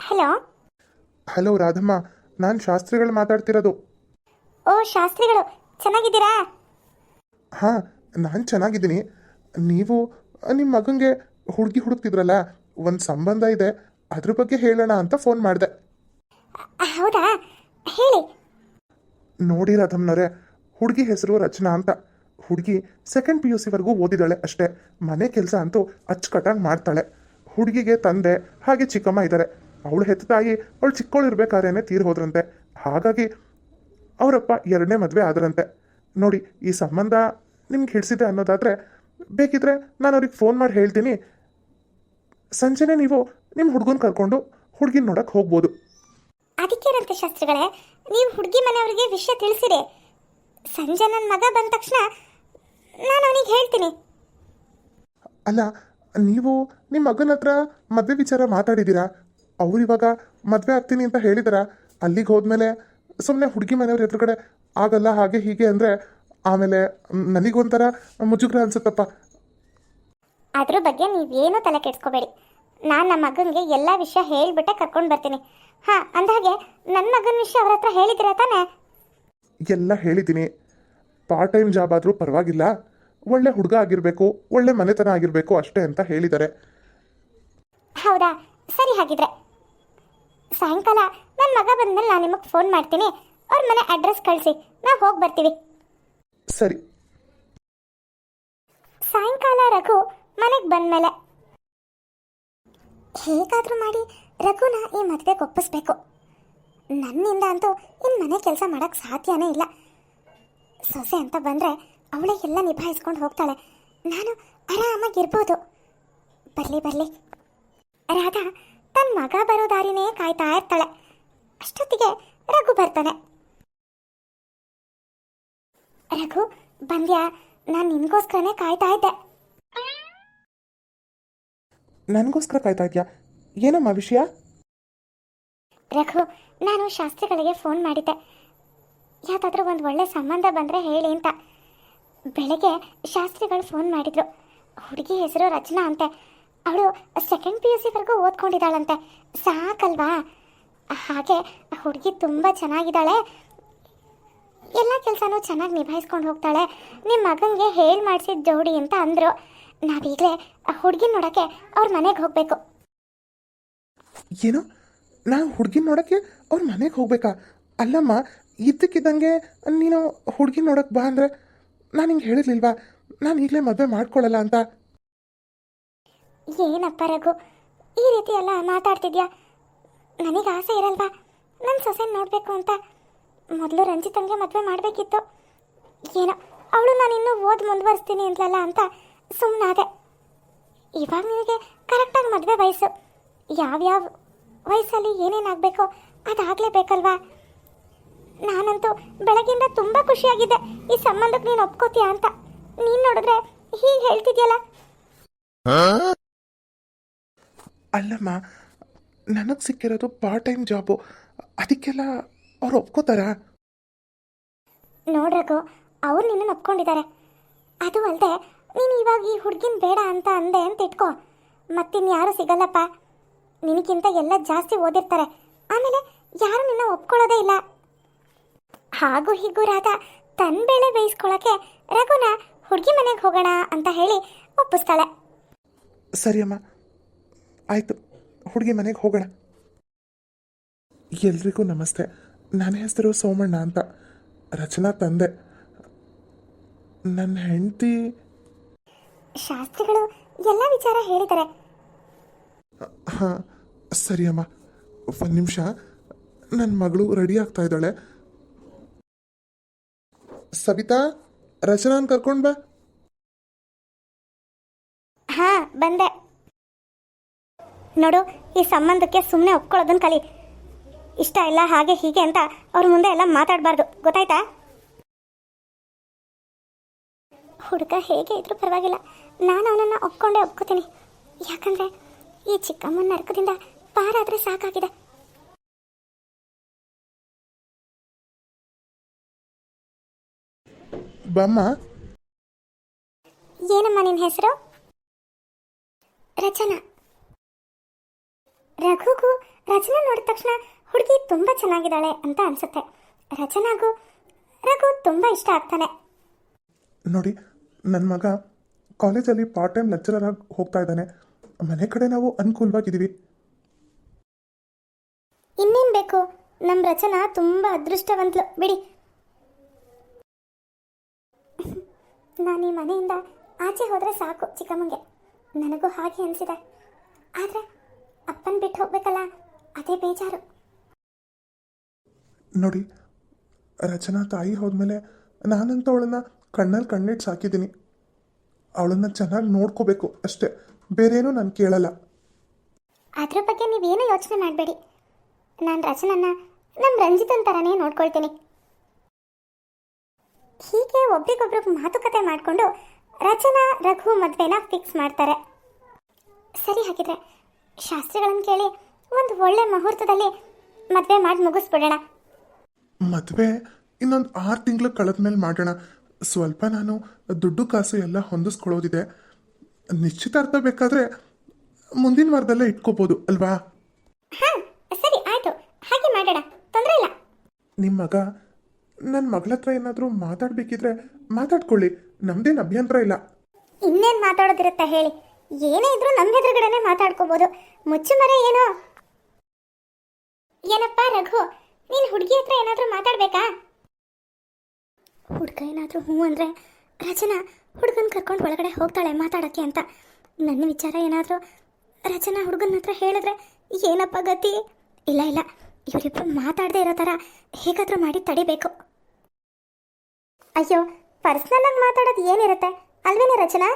Hello? Hello Radhamma ನಾನು ಶಾಸ್ತ್ರಿಗಳು ಮಾತಾಡ್ತಿರೋದು. ಓ ಶಾಸ್ತ್ರಿಗಳು ಚೆನ್ನಾಗಿದ್ದೀರಾ? ಹಾಂ ನಾನು ಚೆನ್ನಾಗಿದ್ದೀನಿ. ನೀವು ನಿಮ್ಮ ಮಗನಿಗೆ ಹುಡುಗಿ ಹುಡುಕ್ತಿದ್ರಲ್ಲ ಒಂದು ಸಂಬಂಧ ಇದೆ ಅದ್ರ ಬಗ್ಗೆ ಹೇಳೋಣ ಅಂತ ಫೋನ್ ಮಾಡಿದೆ. ಹೌದಾ? ಹೇಳಿ. ನೋಡಿ ರಾಧಮ್ನವ್ರೆ ಹುಡುಗಿ ಹೆಸರು ರಚನಾ ಅಂತ. ಹುಡುಗಿ ಸೆಕೆಂಡ್ ಪಿ ಯು ಸಿವರೆಗೂ ಓದಿದಾಳೆ ಅಷ್ಟೇ. ಮನೆ ಕೆಲಸ ಅಂತೂ ಅಚ್ಚುಕಟ್ಟಾಗಿ ಮಾಡ್ತಾಳೆ. ಹುಡುಗಿಗೆ ತಂದೆ ಹಾಗೆ ಚಿಕ್ಕಮ್ಮ ಇದ್ದಾರೆ. ಅವಳು ಹೆತ್ತ ತಾಯಿ ಅವಳು ಚಿಕ್ಕವಳು ಇರ್ಬೇಕಾದ್ರೇನೆ ತೀರ್ ಹೋದ್ರಂತೆ. ಹಾಗಾಗಿ ಅವರಪ್ಪ ಎರಡನೇ ಮದುವೆ ಆದ್ರಂತೆ. ನೋಡಿ ಈ ಸಂಬಂಧ ನಿಮ್ಗೆ ಹಿಡಿಸಿದೆ ಅನ್ನೋದಾದರೆ ಬೇಕಿದ್ರೆ ನಾನು ಅವ್ರಿಗೆ ಫೋನ್ ಮಾಡಿ ಹೇಳ್ತೀನಿ. ಸಂಜೆನೆ ನೀವು ನಿಮ್ಮ ಹುಡುಗನ ಕರ್ಕೊಂಡು ಹುಡುಗಿನ ನೋಡಕ್ಕೆ ಹೋಗ್ಬೋದು. ಅದಕ್ಕೇನಂತೆ ಶಾಸ್ತ್ರಿಗಳೇ ನೀವು ಹುಡುಗಿ ಮನೆಯವರಿಗೆ ವಿಷಯ ತಿಳಿಸಿರಿ. ಸಂಜೆ ನನ್ನ ಮಗ ಬಂದ ತಕ್ಷಣ ನಾನು ಅವನಿಗೆ ಹೇಳ್ತೀನಿ. ಅಲ್ಲ ನೀವು ನಿಮ್ಮ ಮಗನ ಹತ್ರ ಮದುವೆ ವಿಚಾರ ಮಾತಾಡಿದ್ದೀರಾ? ಅವ್ರು ಇವಾಗ ಮದುವೆ ಆಗ್ತೀನಿ ಅಂತ ಹೇಳಿದಾರ. ಅಲ್ಲಿಗೆ ಹೋದ್ಮೇಲೆ ಸುಮ್ಮನೆ ಹುಡುಗಿ ಮನೆಯವ್ರ ಎದುರುಗಡೆ ಆಗಲ್ಲ ಹಾಗೆ ಹೀಗೆ ಅಂದರೆ ಆಮೇಲೆ ನನಗೊಂಥರ ಮುಜುಗರ ಅನ್ಸುತ್ತಪ್ಪ. ಅದ್ರ ಬಗ್ಗೆ ನೀವೇನೂ ತಲೆ ಕೆಡ್ಸ್ಕೋಬೇಡಿ. ನಾನು ನಮ್ಮ ಮಗನಿಗೆ ಎಲ್ಲ ವಿಷಯ ಹೇಳಿಬಿಟ್ಟೆ ಕರ್ಕೊಂಡು ಬರ್ತೀನಿ. ಹಾಂ ಅಂದಹಾಗೆ ನನ್ನ ಮಗನ ವಿಷಯ ಅವ್ರ ಹತ್ರ ಹೇಳಿದಿರ ತಾನೇ? ಎಲ್ಲ ಹೇಳಿದ್ದೀನಿ. ಪಾರ್ಟ್ ಟೈಮ್ ಜಾಬ್ ಆದರೂ ಪರವಾಗಿಲ್ಲ. ಒಳ್ಳೆ ಹುಡುಗ ಆಗಿರಬೇಕು ಒಳ್ಳೆ ಮನೆತನ ಆಗಿರಬೇಕು ಅಷ್ಟೇ ಅಂತ ಹೇಳಿದ್ದಾರೆ. ಹೌದಾ? ಸರಿ ಹಾಗಿದ್ರೆ. ಸಾಯಂಕಾಲ ನನ್ನ ಮಗ ಬಂದ್ಮೇಲೆ ನಾನು ನಿಮಗೆ ಫೋನ್ ಮಾಡ್ತೀನಿ. ಅವ್ರ ಮನೆ ಅಡ್ರೆಸ್ ಕಳಿಸಿ. ನಾವು ಹೋಗಿ ಬರ್ತೀವಿ. ಸರಿ. ಸಾಯಂಕಾಲ ರಘು ಮನೆಗೆ ಬಂದ್ಮೇಲೆ. ಹೇಗಾದರೂ ಮಾಡಿ ರಘುನ ಈ ಮದುವೆಗೆ ಒಪ್ಪಿಸ್ಬೇಕು. ನನ್ನಿಂದ ಅಂತೂ ಇನ್ನು ಮನೆ ಕೆಲಸ ಮಾಡೋಕ್ಕೆ ಸಾಧ್ಯನೇ ಇಲ್ಲ. ಸೊಸೆ ಅಂತ ಬಂದರೆ ಅವಳೇ ಎಲ್ಲ ನಿಭಾಯಿಸ್ಕೊಂಡು ಹೋಗ್ತಾಳೆ. ನಾನು ಆರಾಮಾಗಿರ್ಬೋದು. ಬರಲಿ ಬರಲಿ. ರಾಧಾ ತನ್ನ ಮಗ ಬರೋ ದಾರಿನೇ ಕಾಯ್ತಾ ಇರ್ತಾಳೆ. ಅಷ್ಟೊತ್ತಿಗೆ ರಘು ಬರ್ತಾನೆ. ರಘು ಬಂದ್ಯಾ? ನಾನು ನಿನ್ಗೋಸ್ಕರನೇ ಕಾಯ್ತಾ ಇದ್ದೆ. ನನಗೋಸ್ಕರ ಕಾಯ್ತಾ ಇದೆಯಾ? ಏನಮ್ಮ ವಿಷಯ? ರಘು ನಾನು ಶಾಸ್ತ್ರಿಗಳಿಗೆ ಫೋನ್ ಮಾಡಿದ್ದೆ. ಯಾವುದಾದ್ರೂ ಒಂದು ಒಳ್ಳೆ ಸಂಬಂಧ ಬಂದರೆ ಹೇಳಿ ಅಂತ. ಬೆಳಗ್ಗೆ ಶಾಸ್ತ್ರಿಗಳು ಫೋನ್ ಮಾಡಿದ್ರು. ಹುಡುಗಿ ಹೆಸರು ರಚನಾ ಅಂತೆ. ಅವಳು ಸೆಕೆಂಡ್ ಪಿ ಯು ಸಿವರೆಗೂ ಓದ್ಕೊಂಡಿದ್ದಾಳಂತೆ. ಸಾಕಲ್ವಾ? ಹಾಗೆ ಹುಡುಗಿ ತುಂಬ ಚೆನ್ನಾಗಿದ್ದಾಳೆ. ಎಲ್ಲ ಕೆಲಸನೂ ಚೆನ್ನಾಗಿ ನಿಭಾಯಿಸ್ಕೊಂಡು ಹೋಗ್ತಾಳೆ. ನಿಮ್ಮ ಮಗನಿಗೆ ಹೇಳಿ ಮಾಡಿಸಿದ ಜೋಡಿ ಅಂತ ಅಂದರು. ನಾವೀಗಲೇ ಹುಡುಗಿ ನೋಡೋಕ್ಕೆ ಅವ್ರ ಮನೆಗೆ ಹೋಗಬೇಕು. ಏನು? ನಾವು ಹುಡುಗಿ ನೋಡೋಕ್ಕೆ ಅವ್ರ ಮನೆಗೆ ಹೋಗ್ಬೇಕಾ? ಅಲ್ಲಮ್ಮ, ಇದ್ದಕ್ಕಿದ್ದಂಗೆ ನೀನು ಹುಡುಗಿ ನೋಡೋಕ್ಕೆ ಬಾ ಅಂದರೆ ನಾನು ಹಿಂಗೆ ಹೇಳಿರ್ಲಿಲ್ವಾ ನಾನು ಈಗಲೇ ಮದುವೆ ಮಾಡ್ಕೊಳ್ಳಲ್ಲ ಅಂತ. ಏನಪ್ಪ ರಘು? ಈ ರೀತಿ ಎಲ್ಲ ಮಾತಾಡ್ತಿದ್ಯಾ? ನನಗೆ ಆಸೆ ಇರಲ್ವಾ? ನನ್ನ ಸೊಸೆ ನೋಡಬೇಕು ಅಂತ. ಮೊದಲು ರಂಜಿತಂಗೆ ಮದುವೆ ಮಾಡಬೇಕಿತ್ತು. ಏನೋ, ಅವಳು ನಾನು ಇನ್ನೂ ಓದಿ ಮುಂದುವರಿಸ್ತೀನಿ ಅಂತಲಲ್ಲ ಅಂತ ಸುಮ್ಮನಾದೆ ಇವಾಗ ನಿನಗೆ ಕರೆಕ್ಟಾಗಿ ಮದುವೆ ವಯಸ್ಸು. ಯಾವ್ಯಾವ ವಯಸ್ಸಲ್ಲಿ ಏನೇನಾಗಬೇಕೋ ಅದಾಗಲೇಬೇಕಲ್ವಾ? ನಾನಂತೂ ಬೆಳಗಿಂದ ತುಂಬ ಖುಷಿಯಾಗಿದ್ದೆ ಈ ಸಂಬಂಧಕ್ಕೆ ನೀನು ಒಪ್ಕೋತೀಯ ಅಂತ. ನೀನು ನೋಡಿದ್ರೆ ಹೀಗೆ ಹೇಳ್ತಿದ್ಯಲ್ಲ? ಅಲ್ಲಮ್ಮ ನನಗೆ ಸಿಕ್ಕಿರೋದು ಪಾರ್ಟ್ ಟೈಮ್ ಜಾಬು ಅದಕ್ಕೆಲ್ಲ ಅವ್ರು ಒಪ್ಕೋತಾರಾ? ನೋಡ್ರಕು ಅವ್ರು ನಿನ್ನ ಒಪ್ಕೊಂಡಿದ್ದಾರೆ ಅದು ಅಲ್ಲದೆ ನೀನು ಇವಾಗ ಈ ಹುಡುಗಿನ ಬೇಡ ಅಂತ ಅಂದೆ ಅಂತ ಇಟ್ಕೋ. ಮತ್ತಿನ್ಯಾರು ಸಿಗಲ್ಲಪ್ಪ? ನಿನಗಿಂತ ಎಲ್ಲ ಜಾಸ್ತಿ ಓದಿರ್ತಾರೆ. ಆಮೇಲೆ ಯಾರು ನಿನ್ನ ಒಪ್ಕೊಳ್ಳೋದೇ ಇಲ್ಲ? ಹಾಗೂ ಹೀಗೂ ರಾಧ ತನ್ನ ಬೇಳೆ ಬೇಯಿಸ್ಕೊಳ್ಳೋಕೆ ರಘುನ ಹುಡುಗಿ ಮನೆಗೆ ಹೋಗೋಣ ಅಂತ ಹೇಳಿ ಒಪ್ಪಿಸ್ತಾಳೆ. ಸರಿ ಅಮ್ಮ ಆಯಿತು ಹುಡುಗಿ ಮನೆಗೆ ಹೋಗೋಣ. ಎಲ್ರಿಗೂ ನಮಸ್ತೆ. ನನ್ನ ಹೆಸರು ಸೋಮಣ್ಣ ಅಂತ. ರಚನಾ ತಂದೆ. ನನ್ನ ಹೆಂಡತಿ ಶಾಸ್ತ್ರಿಗಳು ಎಲ್ಲ ವಿಚಾರ ಹೇಳಿದ್ದಾರೆ. ಹಾಂ ಸರಿ ಅಮ್ಮ ಒಂದು ನಿಮಿಷ. ನನ್ನ ಮಗಳು ರೆಡಿ ಆಗ್ತಾ ಇದ್ದಾಳೆ. ಸವಿತಾ, ರಚನಾನ್ ಕರ್ಕೊಂಡ್ ಬಾ. ಹಾ, ಬಂದೆ. ನೋಡು, ಈ ಸಂಬಂಧಕ್ಕೆ ಸುಮ್ಮನೆ ಒಪ್ಕೊಳ್ಳೋದನ್ನ ಕಲಿ. ಇಷ್ಟ ಇಲ್ಲ, ಹಾಗೆ ಹೀಗೆ ಅಂತ ಅವ್ರ ಮುಂದೆ ಎಲ್ಲ ಮಾತಾಡಬಾರ್ದು. ಗೊತ್ತಾಯ್ತಾ? ಹುಡುಗ ಹೇಗೆ ಇದ್ರೂ ಪರವಾಗಿಲ್ಲ. ನಾನು ಅವನನ್ನು ಒಪ್ಕೊಂಡೇ ಒಪ್ಕೋತೀನಿ. ಯಾಕಂದ್ರೆ ಈ ಚಿಕ್ಕಮ್ಮನ ನರಕದಿಂದ ಪಾರಾದ್ರೆ ಸಾಕಾಗಿದೆ. ಬಮ್ಮ. ಏನಮ್ಮ ನಿನ್ನ ಹೆಸರು? ರಚನಾ. ರಘುಗೂ ರಚನಾ ನೋಡಿದ ತಕ್ಷಣ ಹುಡುಗಿ ತುಂಬ ಚೆನ್ನಾಗಿದ್ದಾಳೆ ಅಂತ ಅನ್ಸುತ್ತೆ. ರಚನಾಗೂ ರಘು ತುಂಬ ಇಷ್ಟ ಆಗ್ತಾನೆ. ನೋಡಿ ನನ್ನ ಮಗ ಕಾಲೇಜಲ್ಲಿ ಪಾರ್ಟ್ ಟೈಮ್ ಲೆಕ್ಚರರ್ ಆಗಿ ಹೋಗ್ತಾ ಇದ್ದಾನೆ. ಮನೆ ಕಡೆ ನಾವು ಅನುಕೂಲವಾಗಿದ್ದೀವಿ. ಇನ್ನೇನು ಬೇಕು? ನಮ್ಮ ರಚನಾ ತುಂಬ ಅದೃಷ್ಟವಂತಲು. ಬಿಡಿ ನಾನು ಈ ಮನೆಯಿಂದ ಆಚೆ ಹೋದರೆ ಸಾಕು ಚಿಕ್ಕಮ್ಮಂಗೆ. ನನಗೂ ಹಾಗೆ ಅನಿಸಿದೆ. ಆದರೆ ಅಪ್ಪನ ಬಿಟ್ಟು ಹೋಗ್ಬೇಕಲ್ಲ ಅದೇ ಬೇಜಾರು. ನೋಡಿ ರಚನಾ ತಾಯಿ ಹೋದ್ಮೇಲೆ ನಾನಂತ ಅವಳನ್ನ ಕಣ್ಣಲ್ಲಿ ಕಣ್ಣಿಟ್ಟು ಸಾಕಿದ್ದೀನಿ. ಅವಳನ್ನ ಚೆನ್ನಾಗಿ ನೋಡ್ಕೋಬೇಕು ಅಷ್ಟೇ. ಬೇರೇನೂ ನಾನು ಕೇಳಲ್ಲ. ಅದ್ರ ಬಗ್ಗೆ ನೀವೇನು ಯೋಚನೆ ಮಾಡಬೇಡಿ. ನಾನು ರಚನನ್ನ ನಮ್ಮ ರಂಜಿತನ್ ಥರನೇ ನೋಡ್ಕೊಳ್ತೀನಿ. ಹೀಗೆ ಒಬ್ರಿಗೊಬ್ರು ಮಾತುಕತೆ ಮಾಡಿಕೊಂಡು ರಚನಾ ರಘು ಮದುವೆನ ಫಿಕ್ಸ್ ಮಾಡ್ತಾರೆ. ಸರಿ ಹಾಗಿದ್ರೆ ಶಾಸ್ತ್ರಿಗಳನ್ನು ಕೇಳಿ ಒಂದು ಒಳ್ಳೆ ಮುಹೂರ್ತದಲ್ಲಿ ಮದುವೆ ಮಾಡಿ ಮುಗಿಸ್ಬಿಡೋಣ. ಮದುವೆ ಇನ್ನೊಂದು ಆರು ತಿಂಗಳು ಕಳೆದ ಮೇಲೆ ಮಾಡೋಣ. ಸ್ವಲ್ಪ ನಾನು ದುಡ್ಡು ಕಾಸು ಎಲ್ಲ ಹೊಂದಿಸ್ಕೊಳ್ಳೋದಿದೆ. ನಿಶ್ಚಿತಾರ್ಥ ಬೇಕಾದ್ರೆ ಮುಂದಿನ ವಾರದಲ್ಲೇ ಇಟ್ಕೋಬೋದು ಅಲ್ವಾ? ಹಾಂ ಸರಿ ಆಯ್ತು. ಹಾಗೆ ಮಾಡೋಣ. ತೊಂದರೆ ಇಲ್ಲ. ನಿಮ್ಮ ಮಗ ನನ್ನ ಮಗಳ ಹತ್ರ ಏನಾದರೂ ಮಾತಾಡಬೇಕಿದ್ರೆ ಮಾತಾಡ್ಕೊಳ್ಳಿ. ನಮ್ದೇನು ಅಭ್ಯಂತರ ಇಲ್ಲ. ಇನ್ನೇನು ಮಾತಾಡೋದಿರುತ್ತೆ ಹೇಳಿ. ಏನೇ ಇದ್ರೂ ನಮ್ಮ ಎದುರುಗಡೆನೆ ಮುಚ್ಚು ಮರೆ ಏನೋ. ಏನಪ್ಪ ರಘು, ನೀನು ಹುಡುಗಿ ಹತ್ರ ಏನಾದರೂ ಮಾತಾಡ್ಬೇಕಾ? ಹುಡುಗ ಏನಾದರೂ ಹ್ಞೂ ಅಂದರೆ, ರಚನಾ ಹುಡುಗನ ಕರ್ಕೊಂಡು ಒಳಗಡೆ ಹೋಗ್ತಾಳೆ ಮಾತಾಡೋಕ್ಕೆ ಅಂತ. ನನ್ನ ವಿಚಾರ ಏನಾದರೂ ರಚನಾ ಹುಡುಗನ ಹತ್ರ ಹೇಳಿದ್ರೆ ಏನಪ್ಪ ಗತಿ? ಇಲ್ಲ ಇಲ್ಲ. ಇವರಿಬ್ಬರು ಮಾತಾಡದೇ ಇರೋ ಥರ ಹೇಗಾದರೂ ಮಾಡಿ ತಡಿಬೇಕು. ಅಯ್ಯೋ ಪರ್ಸ್ನಲ್ ಆಗಿ ಮಾತಾಡೋದು ಏನಿರುತ್ತೆ? ಅಲ್ವೇನೆ ರಚನಾ?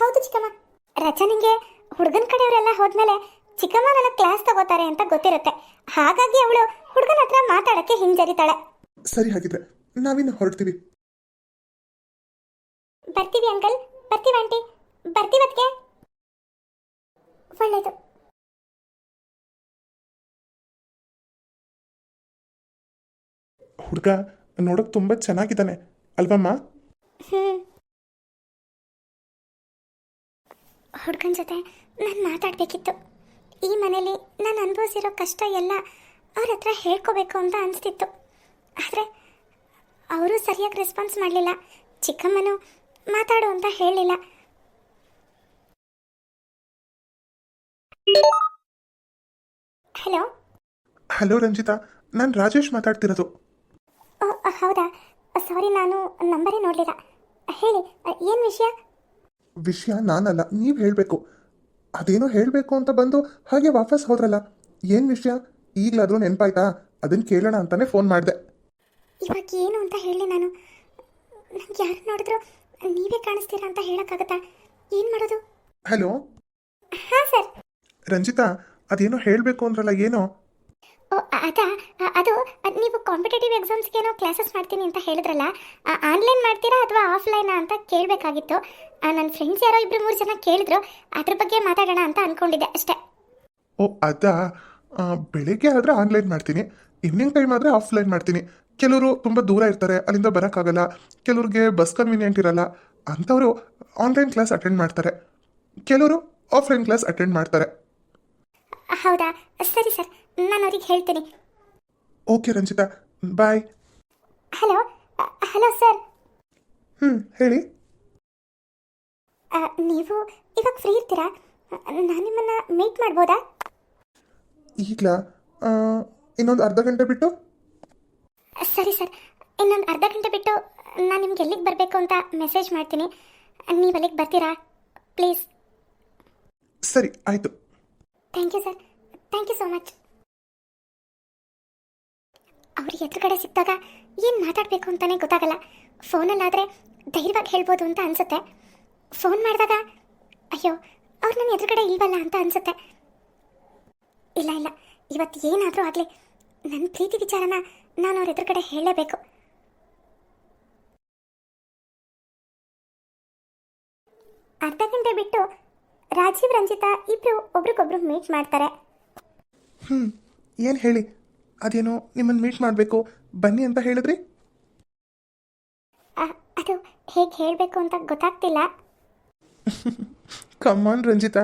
ಹೌದು ಚಿಕ್ಕಮ್ಮ. ರಚನೆಗೆ ಹುಡುಗನ ಕಡೆಯವರೆಲ್ಲ ಹೋದ್ಮೇಲೆ ಚಿಕ್ಕಮ್ಮ ನನ್ನ ಕ್ಲಾಸ್ ತಗೋತಾರೆ ಅಂತ ಗೊತ್ತಿರುತ್ತೆ. ಹಾಗಾಗಿ ಅವಳು ಹುಡುಗನ ಹತ್ರ ಮಾತಾಡಕ್ಕೆ ಹಿಂಜರಿತಾಳೆ. ಸರಿ ಹಾಗಿದ್ರೆ ನಾವಿನ್ನು ಹೊರಡ್ತೀವಿ. ಬರ್ತೀವಿ ಅಂಕಲ್ ಬರ್ತೀವಿ ಆಂಟಿ. ಬರ್ತೀವತ್ಗೆ ಒಳ್ಳೇದು. ಹುಡುಗ ನೋಡೋಕೆ ತುಂಬ ಚೆನ್ನಾಗಿದ್ದಾನೆ ಅಲ್ವಮ್ಮ? ಹ್ಮ್. ಹುಡ್ಗನ ಜೊತೆ ನಾನು ಮಾತಾಡಬೇಕಿತ್ತು. ಈ ಮನೇಲಿ ನಾನು ಅನುಭವಿಸಿರೋ ಕಷ್ಟ ಎಲ್ಲ ಅವ್ರ ಹತ್ರ ಹೇಳ್ಕೋಬೇಕು ಅಂತ ಅನಿಸ್ತಿತ್ತು. ಆದ್ರೆ ಅವರು ಸರಿಯಾಗಿ ರೆಸ್ಪಾನ್ಸ್ ಮಾಡಲಿಲ್ಲ. ಚಿಕ್ಕಮ್ಮನು ಮಾತಾಡು ಅಂತ ಹೇಳಲಿಲ್ಲ. ಹಲೋ? ಹಲೋ ರಂಜಿತಾ ನಾನು ರಾಜೇಶ್ ಮಾತಾಡ್ತಿರೋದು. ಹೌದಾ? ಸಾರಿ ನಾನು ನಂಬರೇ ನೋಡಲಿಲ್ಲ. ಹೇಳಿ ಏನು ವಿಷಯ? ವಿಷಯ ನಾನಲ್ಲ ನೀವು ಹೇಳಬೇಕು. ಅದೇನೋ ಹೇಳಬೇಕು ಅಂತ ಬಂದು ಹಾಗೆ ವಾಪಸ್ ಹೋದ್ರಲ್ಲ. ಏನು ವಿಷಯ? ಈಗಲಾದರೂ ನೆನಪಾಯ್ತಾ? ಅದನ್ನು ಕೇಳೋಣ ಅಂತಲೇ ಫೋನ್ ಮಾಡಿದೆ. ಇವಾಗ ಏನು ಅಂತ ಹೇಳಿ ನಾನು. ನಂಗೆ ಯಾರು ನೋಡಿದ್ರು ನೀವೇ ಕಾಣಿಸ್ತೀರಾ ಅಂತ ಹೇಳೋಕ್ಕಾಗತ್ತಾ? ಏನು ಮಾಡೋದು? ಹಲೋ ಹಾಂ ಸರ್. ರಂಜಿತಾ ಅದೇನೋ ಹೇಳಬೇಕು ಅಂದ್ರಲ್ಲ ಏನೋ? ಅದಾ ಅದು ನೀವು ಕಾಂಪಿಟೇಟಿವ್ ಎಕ್ಸಾಮ್ಸ್ಗೇನೋ ಕ್ಲಾಸಸ್ ಮಾಡ್ತೀನಿ ಅಂತ ಹೇಳಿದ್ರಲ್ಲ ಆನ್ಲೈನ್ ಮಾಡ್ತೀರಾ ಅಥವಾ ಆಫ್ಲೈನಾ ಅಂತ ಕೇಳಬೇಕಾಗಿತ್ತು. ನನ್ನ ಫ್ರೆಂಡ್ಸ್ ಯಾರೋ ಇಬ್ಬರು ಮೂರು ಜನ ಕೇಳಿದ್ರು ಅದ್ರ ಬಗ್ಗೆ ಮಾತಾಡೋಣ ಅಂತ ಅಂದ್ಕೊಂಡಿದ್ದೆ ಅಷ್ಟೇ. ಓ ಅದಾ ಬೆಳಿಗ್ಗೆ ಆದರೆ ಆನ್ಲೈನ್ ಮಾಡ್ತೀನಿ ಈವ್ನಿಂಗ್ ಟೈಮ್ ಆದರೆ ಆಫ್ಲೈನ್ ಮಾಡ್ತೀನಿ. ಕೆಲವರು ತುಂಬ ದೂರ ಇರ್ತಾರೆ ಅಲ್ಲಿಂದ ಬರೋಕ್ಕಾಗಲ್ಲ ಕೆಲವ್ರಿಗೆ ಬಸ್ ಕನ್ವೀನಿಯೆಂಟ್ ಇರಲ್ಲ ಅಂಥವರು ಆನ್ಲೈನ್ ಕ್ಲಾಸ್ ಅಟೆಂಡ್ ಮಾಡ್ತಾರೆ. ಕೆಲವರು ಆಫ್ಲೈನ್ ಕ್ಲಾಸ್ ಅಟೆಂಡ್ ಮಾಡ್ತಾರೆ. ಹೌದಾ? ಸರಿ ಸರ್. ನಾನು ಅವ್ರಿಗೆ ಹೇಳ್ತೀನಿ. Okay Ranjita bye. Hello hello sir. ಹ್ಞೂ ಹೇಳಿ. ನೀವು ಇವಾಗ ಫ್ರೀ ಇರ್ತೀರಾ? ನಾನು ನಿಮ್ಮನ್ನು ಮೀಟ್ ಮಾಡ್ಬೋದಾ? ಈಗಲಾ? ಇನ್ನೊಂದು ಅರ್ಧ ಗಂಟೆ ಬಿಟ್ಟು? ಸರಿ ಸರ್ ಇನ್ನೊಂದು ಅರ್ಧ ಗಂಟೆ ಬಿಟ್ಟು ನಾನು ನಿಮ್ಗೆ ಎಲ್ಲಿಗೆ ಬರಬೇಕು ಅಂತ ಮೆಸೇಜ್ ಮಾಡ್ತೀನಿ. ನೀವು ಅಲ್ಲಿಗೆ ಬರ್ತೀರಾ? ಪ್ಲೀಸ್ ಸರಿ ಆಯಿತು. Thank you sir thank you so much ಅವ್ರಿಗೆ ಎದುರುಗಡೆ ಸಿಕ್ಕಿದಾಗ ಏನು ಮಾತಾಡಬೇಕು ಅಂತಲೇ ಗೊತ್ತಾಗಲ್ಲ. ಫೋನಲ್ಲಾದರೆ ಧೈರ್ಯವಾಗಿ ಹೇಳ್ಬೋದು ಅಂತ ಅನಿಸುತ್ತೆ. ಫೋನ್ ಮಾಡಿದಾಗ, ಅಯ್ಯೋ, ಅವ್ರು ನನ್ನ ಎದುರುಗಡೆ ಇಲ್ವಲ್ಲ ಅಂತ ಅನಿಸುತ್ತೆ. ಇಲ್ಲ ಇಲ್ಲ, ಇವತ್ತು ಏನಾದರೂ ಆಗಲಿ. ನನ್ನ ಪ್ರೀತಿ ವಿಚಾರನ ನಾನು ಅವ್ರ ಎದುರುಗಡೆ ಹೇಳಲೇಬೇಕು. ಅರ್ಧ ಗಂಟೆ ಬಿಟ್ಟು ರಾಜೀವ್, ರಂಜಿತಾ ಇಬ್ಬರು ಒಬ್ರಿಗೊಬ್ರು ಮೀಟ್ ಮಾಡ್ತಾರೆ. ಹ್ಞೂ ಏನು ಹೇಳಿ? ಅದೇನೋ ನಿಮ್ಮನ್ನು ಮೀಟ್ ಮಾಡಬೇಕು. ಬನ್ನಿ ಅಂತ ಹೇಳಿದ್ರಿ? ಅದು ಹೇಗೆ ಹೇಳಬೇಕು ಅಂತ ಗೊತ್ತಾಗ್ತಿಲ್ಲ. ಕಮಾನ್ ರಂಜಿತಾ.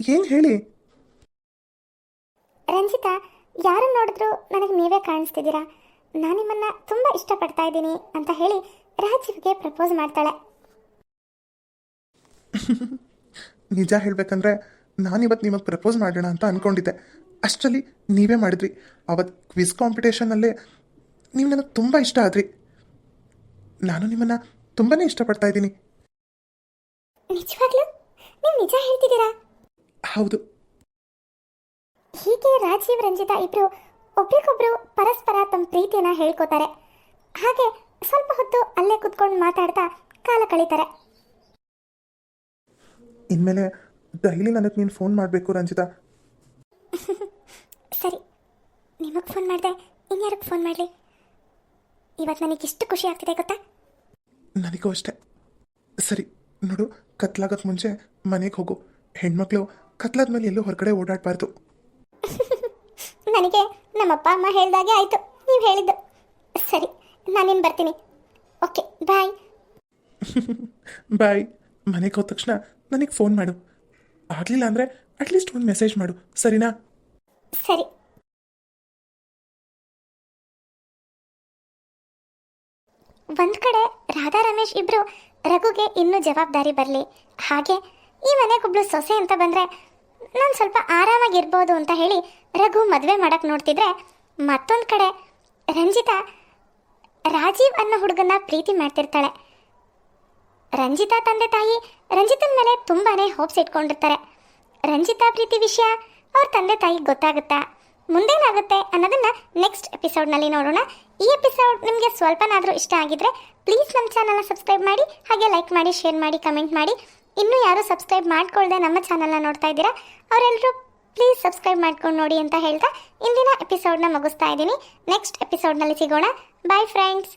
ಏನು ಹೇಳಿ? ರಂಜಿತಾ ಯಾರನ್ನ ನೋಡಿದ್ರು ನನಗೆ ನೀವೇ ಕಾಣಿಸ್ತಿದ್ದೀರಾ? ನಾನು ನಿಮ್ಮನ್ನ ತುಂಬ ಇಷ್ಟಪಡ್ತಾ ಇದ್ದೀನಿ ಅಂತ ಹೇಳಿ ರಾಜೀವ್ಗೆ ಪ್ರಪೋಸ್ ಮಾಡ್ತಾಳೆ. ನಿಜ ಹೇಳಬೇಕಂದ್ರೆ ನಾನಿವತ್ತು ನಿಮಗೆ ಪ್ರಪೋಸ್ ಮಾಡೋಣ ಅಂತ ಅಂದ್ಕೊಂಡಿದ್ದೆ ಅಷ್ಟರಲ್ಲಿ ನೀವೇ ಮಾಡಿದ್ರಿ. ಅವತ್ತು ಕ್ವಿಸ್ ಕಾಂಪಿಟೇಷನಲ್ಲೇ ನೀವು ನನಗೆ ತುಂಬ ಇಷ್ಟ ಆದ್ರಿ. ನಾನು ನಿಮ್ಮನ್ನು ತುಂಬಾ ಇಷ್ಟಪಡ್ತಾ ಇದ್ದೀನಿ. ನಿಜವಾಗ್ಲೂ? ನೀವು ನಿಜ ಹೇಳ್ತಿದ್ದೀರಾ? ಹೌದು. ಹೀಗೆ ರಾಜೀವ್ ರಂಜಿತಾ ಇಬ್ರು ಒಬ್ರಿಗೊಬ್ರು ಪರಸ್ಪರ ತಮ್ಮ ಪ್ರೀತಿಯನ್ನ ಹೇಳ್ಕೋತಾರೆ. ಹಾಗೆ ಸ್ವಲ್ಪ ಹೊತ್ತು ಅಲ್ಲೇ ಕುತ್ಕೊಂಡು ಮಾತಾಡ್ತಾ ಕಾಲ ಕಳೀತಾರೆ. ಇನ್ಮೇಲೆ ಡೈಲಿ ನನಗೆ ನೀನು ಫೋನ್ ಮಾಡಬೇಕು ರಂಜಿತಾ. ಸರಿ. ನಿಮಗೆ ಫೋನ್ ಮಾಡಿದೆ ಇನ್ಯಾರಿಗೆ ಫೋನ್ ಮಾಡಲಿ? ಇವತ್ತು ನನಗೆ ಎಷ್ಟು ಖುಷಿ ಆಗ್ತಿದೆ ಗೊತ್ತಾ? ನನಗೂ ಅಷ್ಟೆ. ಸರಿ ನೋಡು ಕತ್ಲಾಗಕ್ಕೆ ಮುಂಚೆ ಮನೆಗೆ ಹೋಗು. ಹೆಣ್ಮಕ್ಳು ಕತ್ಲಾದ ಮೇಲೆ ಎಲ್ಲೂ ಹೊರಗಡೆ ಓಡಾಡಬಾರ್ದು. ನನಗೆ ನಮ್ಮಪ್ಪ ಅಮ್ಮ ಹೇಳ್ದಾಗೆ ಆಯಿತು. ನೀವು ಹೇಳಿದ್ದು. ಸರಿ ನಾನೇನು ಬರ್ತೀನಿ. Okay bye. ಬಾಯ್. ಮನೆಗೆ ಹೋದ ತಕ್ಷಣ ನನಗೆ ಫೋನ್ ಮಾಡು. ಆಗಲಿಲ್ಲ ಅಂದರೆ ಅಟ್ಲೀಸ್ಟ್ ಒಂದು ಮೆಸೇಜ್ ಮಾಡು. ಸರಿನಾ? ಸರಿ. ಒಂದ್ ಕಡೆ ರಾಧಾ ರಮೇಶ್ ಇಬ್ರು ರಘುಗೆ ಇನ್ನೂ ಜವಾಬ್ದಾರಿ ಬರಲಿ. ಹಾಗೆ ಈ ಮನೆಗೊಬ್ಳು ಸೊಸೆ ಅಂತ ಬಂದ್ರೆ ನಾನು ಸ್ವಲ್ಪ ಆರಾಮಾಗಿರ್ಬೋದು ಅಂತ ಹೇಳಿ ರಘು ಮದುವೆ ಮಾಡಕ್ ನೋಡ್ತಿದ್ರೆ ಮತ್ತೊಂದ್ ಕಡೆ ರಂಜಿತಾ ರಾಜೀವ್ ಅನ್ನೋ ಹುಡುಗನ ಪ್ರೀತಿ ಮಾಡ್ತಿರ್ತಾಳೆ. ರಂಜಿತಾ ತಂದೆ ತಾಯಿ ರಂಜಿತನ ಮೇಲೆ ತುಂಬಾನೇ ಹೋಪ್ಸ್ ಇಟ್ಕೊಂಡಿರ್ತಾರೆ. ರಂಜಿತಾ ಪ್ರೀತಿ ವಿಷಯ ಅವ್ರ ತಂದೆ ತಾಯಿಗೆ ಗೊತ್ತಾಗುತ್ತಾ? ಮುಂದೇನಾಗುತ್ತೆ ಅನ್ನೋದನ್ನ ನೆಕ್ಸ್ಟ್ ಎಪಿಸೋಡ್ನಲ್ಲಿ ನೋಡೋಣ. ಈ ಎಪಿಸೋಡ್ ನಿಮಗೆ ಸ್ವಲ್ಪನಾದರೂ ಇಷ್ಟ ಆಗಿದ್ರೆ ಪ್ಲೀಸ್ ನಮ್ಮ ಚಾನಲ್ನ ಸಬ್ಸ್ಕ್ರೈಬ್ ಮಾಡಿ, ಹಾಗೆ ಲೈಕ್ ಮಾಡಿ ಶೇರ್ ಮಾಡಿ ಕಮೆಂಟ್ ಮಾಡಿ. ಇನ್ನೂ ಯಾರು ಸಬ್ಸ್ಕ್ರೈಬ್ ಮಾಡ್ಕೊಳ್ದೆ ನಮ್ಮ ಚಾನಲ್ನ ನೋಡ್ತಾ ಇದ್ದೀರಾ ಅವರೆಲ್ಲರೂ ಪ್ಲೀಸ್ ಸಬ್ಸ್ಕ್ರೈಬ್ ಮಾಡ್ಕೊಂಡು ನೋಡಿ ಅಂತ ಹೇಳ್ತಾ, ಇಂದಿನ ಎಪಿಸೋಡ್ನ ಮುಗಿಸ್ತಾ ಇದ್ದೀನಿ. ನೆಕ್ಸ್ಟ್ ಎಪಿಸೋಡ್ನಲ್ಲಿ ಸಿಗೋಣ. Bye friends